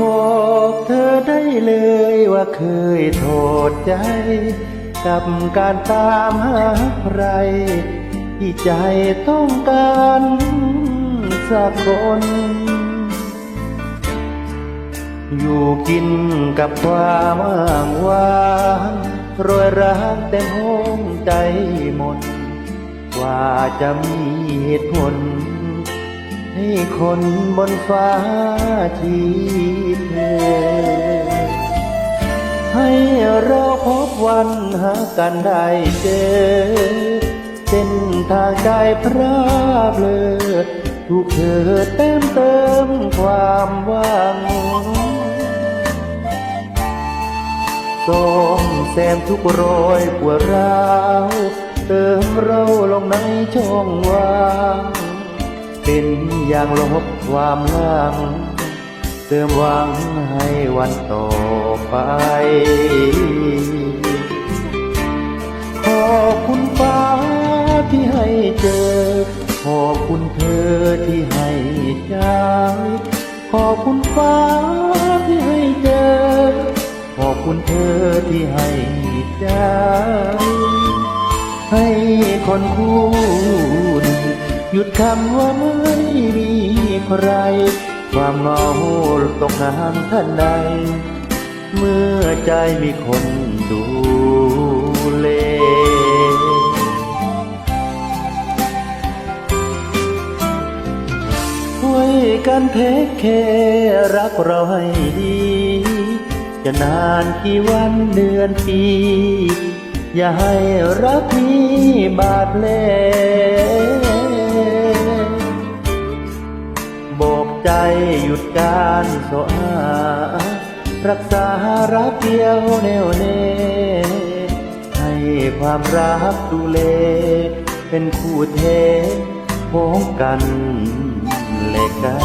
บอกเธอได้เลยว่าเคยโทษใจ กับการตามหาใคร ที่ใจต้องการสักคน อยู่กินกับความว่างว่างรอยรักแต่ห้องใจหมด กว่าจะมีเหตุผลให้คนบนฟ้าที่ ราพบวันหากันได้เจอเส้นทางใจพระเบลอถูกเธอเต็มเติมความหวังส้มแซมทุกรอยปวดร้าวเติมเราลงในช่องว่าง เป็นอย่างลบความหลัง ติมหวังให้วันต่อไป ขอบคุณฟ้าที่ให้เจอ ขอบคุณเธอที่ให้ใจ ขอบคุณฟ้าที่ให้เจอ ขอบคุณเธอที่ให้ใจ ให้คนคู่หนึ่งหยุดคำว่าไม่มีใคร ความเงาตกงานท่านใด เมื่อใจมีคนดูเล ช่วยกันเทคแคร์รักเราให้ดี จะนานกี่วันเดือนปี อย่าให้รักนี้บาดแผล ใจหยุดการโสอารักษารักเดียวแน่วเน่ให้ความรักดูเลเป็นคู่เทพ้องกันและกัน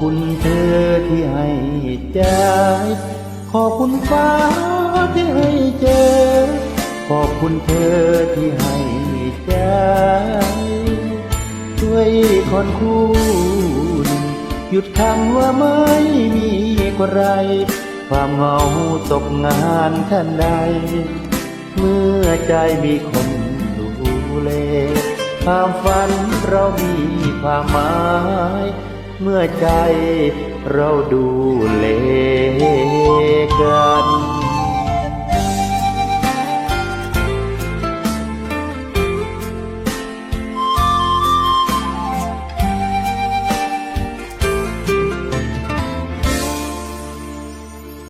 คุณเธอที่ให้ใจ ขอบคุณฟ้าที่ให้เจอ ขอบคุณเธอที่ให้ใจ ช่วยคนคู่หนึ่งหยุดคำว่าไม่มีใคร ความเหงาตกงานท่านใด เมื่อใจมีคนดูแลความฝันเรามีความหมาย เมื่อใจเราดูเลกัน